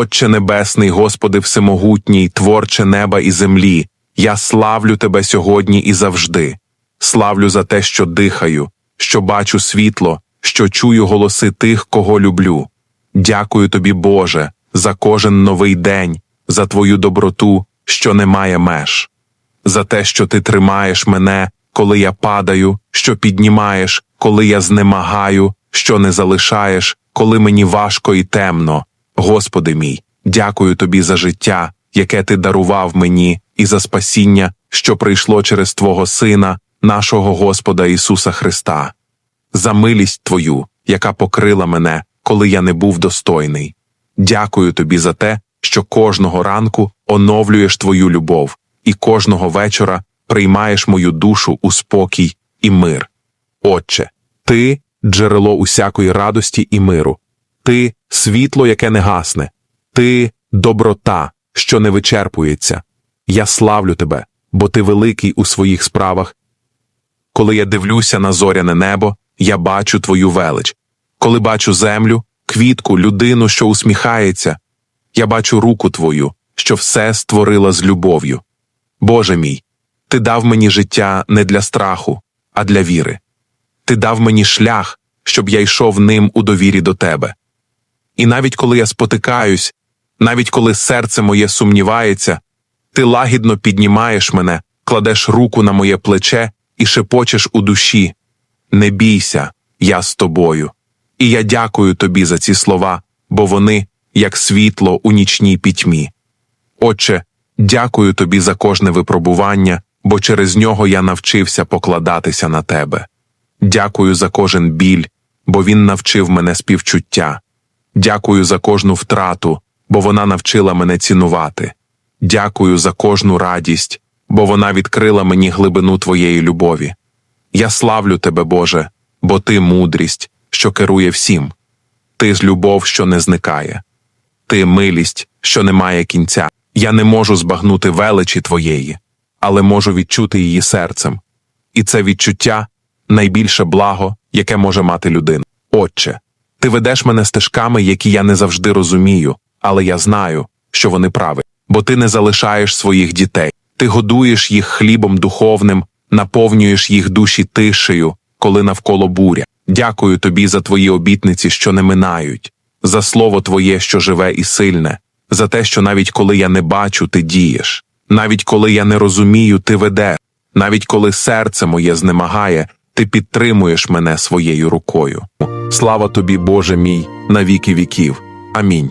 Отче Небесний, Господи Всемогутній, Творче неба і землі, я славлю Тебе сьогодні і завжди. Славлю за те, що дихаю, що бачу світло, що чую голоси тих, кого люблю. Дякую тобі, Боже, за кожен новий день, за Твою доброту, що не має меж, за те, що Ти тримаєш мене, коли я падаю, що піднімаєш, коли я знемагаю, що не залишаєш, коли мені важко і темно. Господи мій, дякую тобі за життя, яке ти дарував мені, і за спасіння, що прийшло через Твого Сина, нашого Господа Ісуса Христа, за милість Твою, яка покрила мене, коли я не був достойний. Дякую тобі за те, що кожного ранку оновлюєш Твою любов, і кожного вечора приймаєш мою душу у спокій і мир. Отче, ти джерело усякої радості і миру, ти світло, яке не гасне, ти доброта, що не вичерпується. Я славлю тебе, бо ти великий у своїх справах. Коли я дивлюся на зоряне небо, я бачу твою велич. Коли бачу землю, квітку, людину, що усміхається, я бачу руку твою, що все створила з любов'ю. Боже мій, ти дав мені життя не для страху, а для віри. Ти дав мені шлях, щоб я йшов ним у довірі до тебе. І навіть коли я спотикаюсь, навіть коли серце моє сумнівається, ти лагідно піднімаєш мене, кладеш руку на моє плече і шепочеш у душі Не бійся, я з тобою. І я дякую тобі за ці слова, бо вони як світло у нічній пітьмі. Отче, дякую тобі за кожне випробування, бо через нього я навчився покладатися на тебе. Дякую за кожен біль, бо він навчив мене співчуття. Дякую за кожну втрату, бо вона навчила мене цінувати. Дякую за кожну радість, бо вона відкрила мені глибину твоєї любові. Я славлю тебе, Боже, бо ти мудрість, що керує всім. Ти ж любов, що не зникає. Ти милість, що не має кінця. Я не можу збагнути величі твоєї, але можу відчути її серцем. І це відчуття найбільше благо, яке може мати людина. Отче, ти ведеш мене стежками, які я не завжди розумію, але я знаю, що вони праві, бо ти не залишаєш своїх дітей, ти годуєш їх хлібом духовним, наповнюєш їх душі тишею, коли навколо буря. Дякую тобі за твої обітниці, що не минають, за слово твоє, що живе і сильне, за те, що навіть коли я не бачу, ти дієш, навіть коли я не розумію, ти ведеш, навіть коли серце моє знемагає, ти підтримуєш мене своєю рукою. Слава тобі, Боже мій, на віки віків. Амінь.